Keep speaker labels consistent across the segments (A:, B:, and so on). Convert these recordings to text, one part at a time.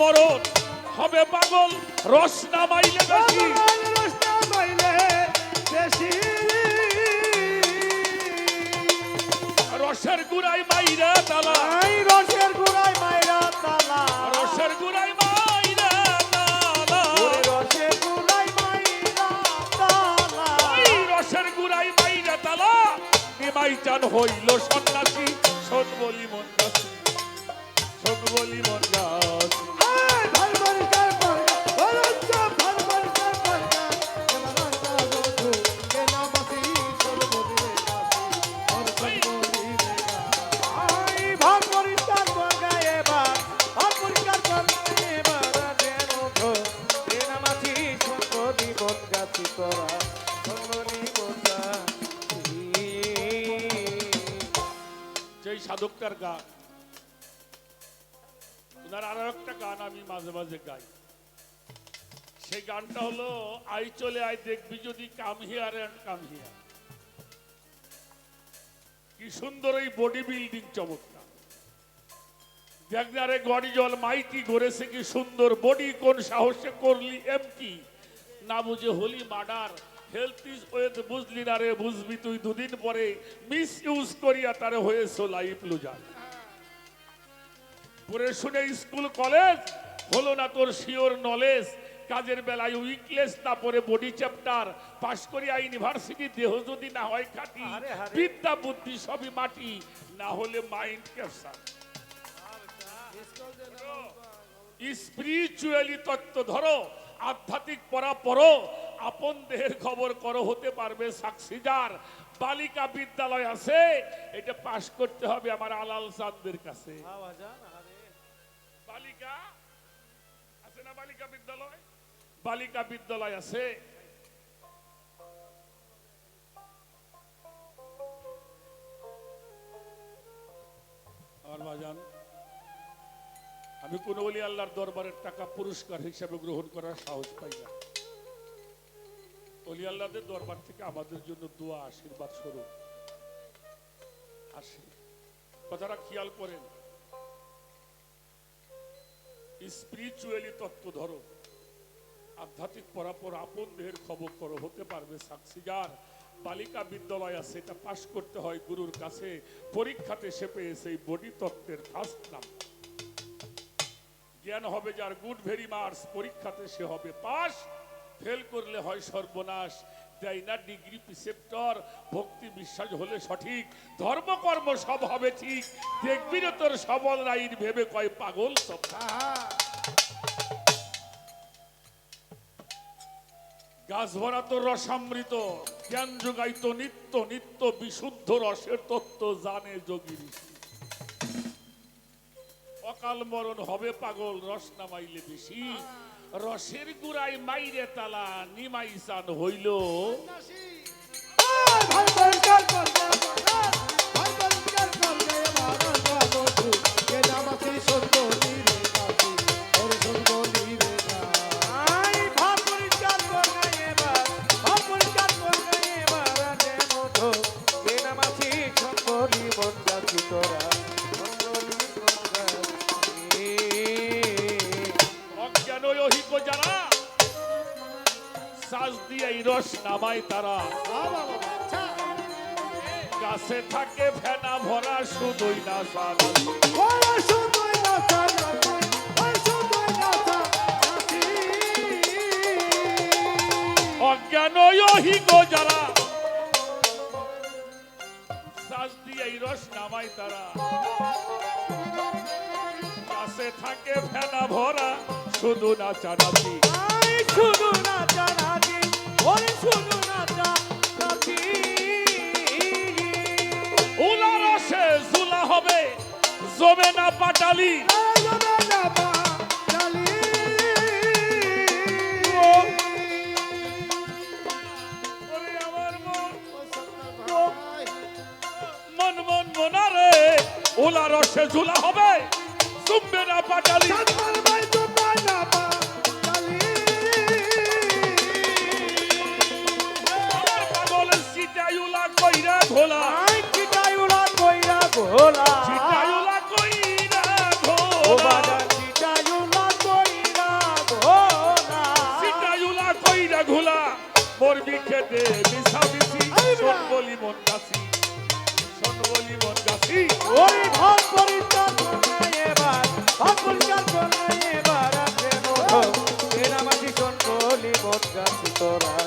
A: মরণ। হবে পাগল রস নামাইলে বেশি
B: রস নামাইলে বেশি।
A: রসের গুড়াই মাইরা তালা। যেই সাধকটার গান। ওনার আরও একটা গান আমি মাঝে মাঝে গাই। সেই গানটা হলো আই চলে আই দেখবি যদি come here and come here কি সুন্দর এই বডি বিল্ডিং চমৎকার। দেখনারে গড়ি জল মাইটি গড়েছে কি সুন্দর। বডি কোন সাহসে করলি, এম কি? না বুঝে holy murder. Health is wealth বুঝলি না রে বুঝবি তুই। দুদিন পরে মিস ইউজ করিয়া তারে হয়েছ লাইফ লুজার। পরে শুনে স্কুল কলেজ হলো না তোর শিওর নলেজ কাজের বেলায় উইকলেস তারপরে বডি চ্যাপ্টার পাশ করিয়া ইউনিভার্সিটি দেহ যদি না হয় খাটি। বিদ্যা বুদ্ধি সবই মাটি। না হলে মাইন্ড ক্যাপচার স্পিরিচুয়ালি তত্ত্ব ধরো আধ্যাত্মিক পড়া পড়ো আপন দেহের খবর করো হতে পারবে সাকসিদার বালিকা বিদ্যালয় আছে এটা পাশ করতে হবে আমার আলাল চাঁদের কাছে। বালিকা আছে না বালিকা বিদ্যালয়? বালিকা বিদ্যালয় আছে। আমার আমি কোন বলি আল্লাহর দরবারের টাকা পুরস্কার হিসাবে গ্রহণ করার সাহস পাই না। অলি আল্লাহদের দরবার থেকে আমাদের জন্য দোয়া, আশীর্বাদ স্বরূপ। আসে। কথাটা খেয়াল করেন স্পিরিচুয়ালি তত্ত্ব ধরো, আধ্যাত্মিক পরাপর আপন দেহের খবর করো, হতে পারবে সাকসিজার বালিকা বিদ্যালয় আছে, এটা পাশ করতে হয় গুরুর কাছে, পরীক্ষাতে সে পেয়েছে এই বডি তত্ত্বের ফার্স্ট নাম। জ্ঞান হবে যার গুড ভেরি মার্কস পরীক্ষাতে সে হবে পাস ফেল করলে হয় সর্বনাশ। দেয় না ডিগ্রি প্রিসেপ্টর ভক্তি বিশ্বাস হলে সঠিক। ধর্মকর্ম সব হবে ঠিক। দেখবি না তোর সবল রাইন ভেবে কয় পাগল সব গাছ ভরা তো রসামৃত, জ্ঞান যোগাইতো নিত্য নিত্য বিশুদ্ধ রসের তত্ত্ব জানে যোগী ঋষি। অকাল মরণ হবে পাগল রস নামাইলে বেশি রসের গুড়াই মাইরে তালা নিমাই চান হইল
B: আয়
A: নামায় তারা। গাছে থাকে ফেনা ভরা শুধুই না সার।
B: শুধুই।
A: অজ্ঞান যারা। শ্বাস দিয়ে রস নামায় তারা। গাছে থাকে ফেনা ভরা শুধু নাচানাচি
B: আই শুধু নাচা নাচি,
A: হবে জমে না পাটালি। মন মন মন মনারে উলা রসে ঝুলা হবে জমবে না আমার পাগল সিটাই উলা কইরা ঘোলা
B: চিটাইউলা কইরা গোলা
A: চিটায়ুলা কইরা ঘোলা
B: চিটাইউলা কইরা
A: কইরা ঘোলা মরবি খেতে মিশা মিশি শোন বলি মন গাছি শোন বলি মন গাছি
B: ওই ঘর পরিষ্কার করে এবার ঘর পরিষ্কার করে এবার আছে মোটো এরা মাটি কোন বলি মোট গাছি তোরা।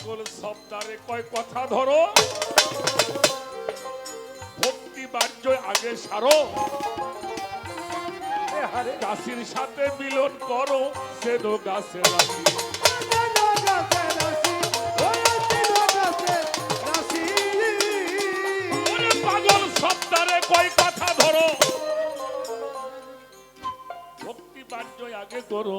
A: পাগল সপ্তাহে কয় কথা ধরো? ভক্তি বাহ্য আগে সারো। গাছের সাথে মিলন করো সেন গাছে রাখি পাগল সপ্তাহে কয় কথা ধরো। ভক্তি বাহ্য আগে করো।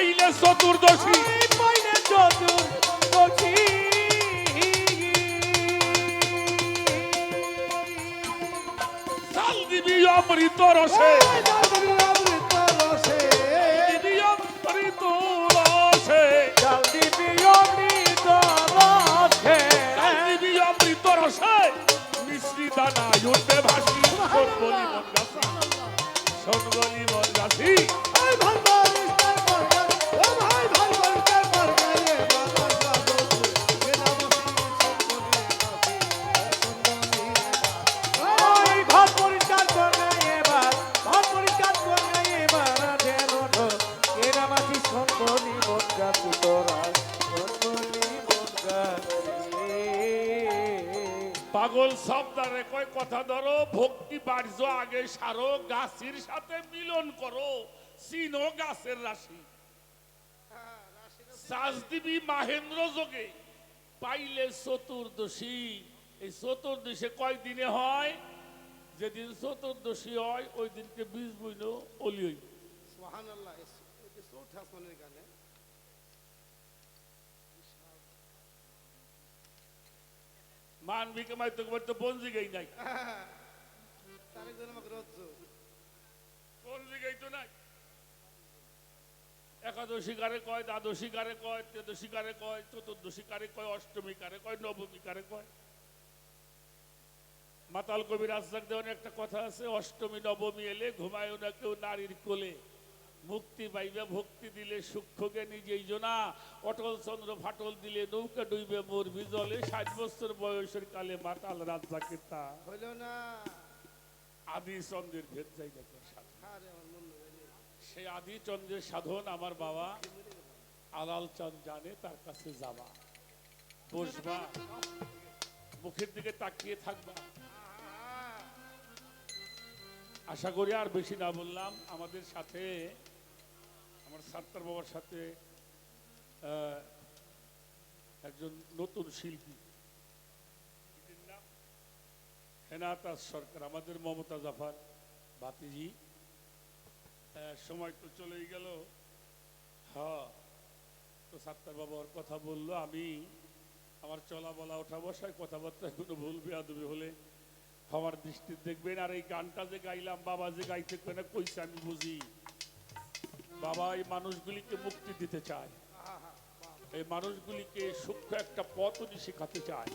A: পাইলে চতুর্দশী।
B: পাইলে চতুর দোষী
A: চাল দিবি অমৃত রসে। পাগল কয় কথা ধরো, ভক্তি আগে সারো, গাছের সাথে মিলন করো গাছের রাশি। দিবি মাহেন্দ্র যোগে, পাইলে চতুর্দশী। এই চতুর্দশী কয় দিনে হয়? যেদিন চতুর্দশী হয় ওই দিনকে বীজ বইল অলি
C: চৌঠা আসমানের গানে
A: মানবি কামাই তো তো বঞ্জি গাই নাই।
C: তারেক জন আমাকে রজ্জ
A: বঞ্জি গাই তো নাই। একাদশী কারে কয় দ্বাদশী কারে কয় ত্রয়োদশী কারে কয় চতুর্দশী কারে কয় অষ্টমী কারে কয় নবমী কারে কয়। মাতাল কবি রাজদাক দেওয়ানে একটা কথা আছে অষ্টমী নবমী এলে ঘুমায়ও না কেউ নারীর কোলে। মুক্তি পাইবে ভক্তি দিলে সূক্ষ্মকে নিজেই জোনা। অটল চন্দ্র ফাটল দিলে নৌকা ডুইবে মোর বিজলে। ষাট বছর বয়সের কালে মাতাল রাজ্জাকে তা
C: হইল না।
A: আদি চন্দ্রের ভেদ যাই দেখো। সেই আদি চন্দ্রের সাধন আমার বাবা। আলাল চাঁদ জানে তার কাছে যাবা। বসবা। মুখের দিকে তাকিয়ে থাকবা। আশা করি আর বেশি না বললাম। আমাদের সাথে সাত্তার বাবার সাথে একজন নতুন শিল্পী। হেনাতাজ সরকার, আমাদের মমতা জাফর ভাতিজি। সময় তো চলেই গেল। হ্যাঁ তো সাত্তার বাবা ওর কথা বলল, আমি আমার চলা বলা ওঠা বসায় কথাবার্তা কোনো ভুল বেয়াদবি হলে আমার দৃষ্টি দেখবেন। আর এই গানটা যে গাইলাম, বাবা যে গাইতে কেন কইছে আমি বুঝি। বাবা, এই মানুষগুলিকে মুক্তি দিতে চায়। এই মানুষগুলিকে সূক্ষ্ম একটা পথ উনি শেখাতে চায়।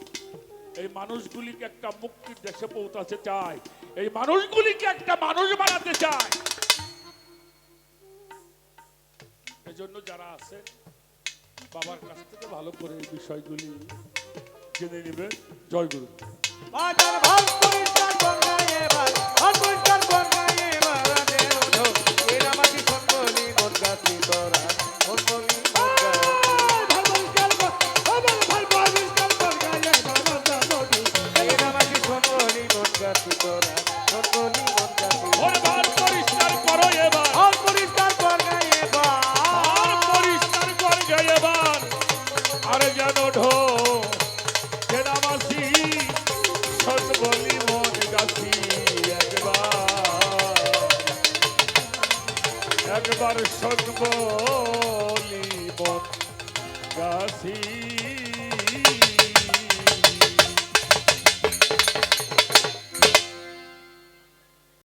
A: এই মানুষগুলিকে একটা মুক্তির দেশে পৌঁছাতে চায়। এই মানুষগুলিকে একটা মানুষ বানাতে চায়। এজন্য যারা আছে, বাবার কাছ থেকে ভালো করে এই বিষয়গুলি জেনে নেবেন জয় গুরু। Thank you. একবার সত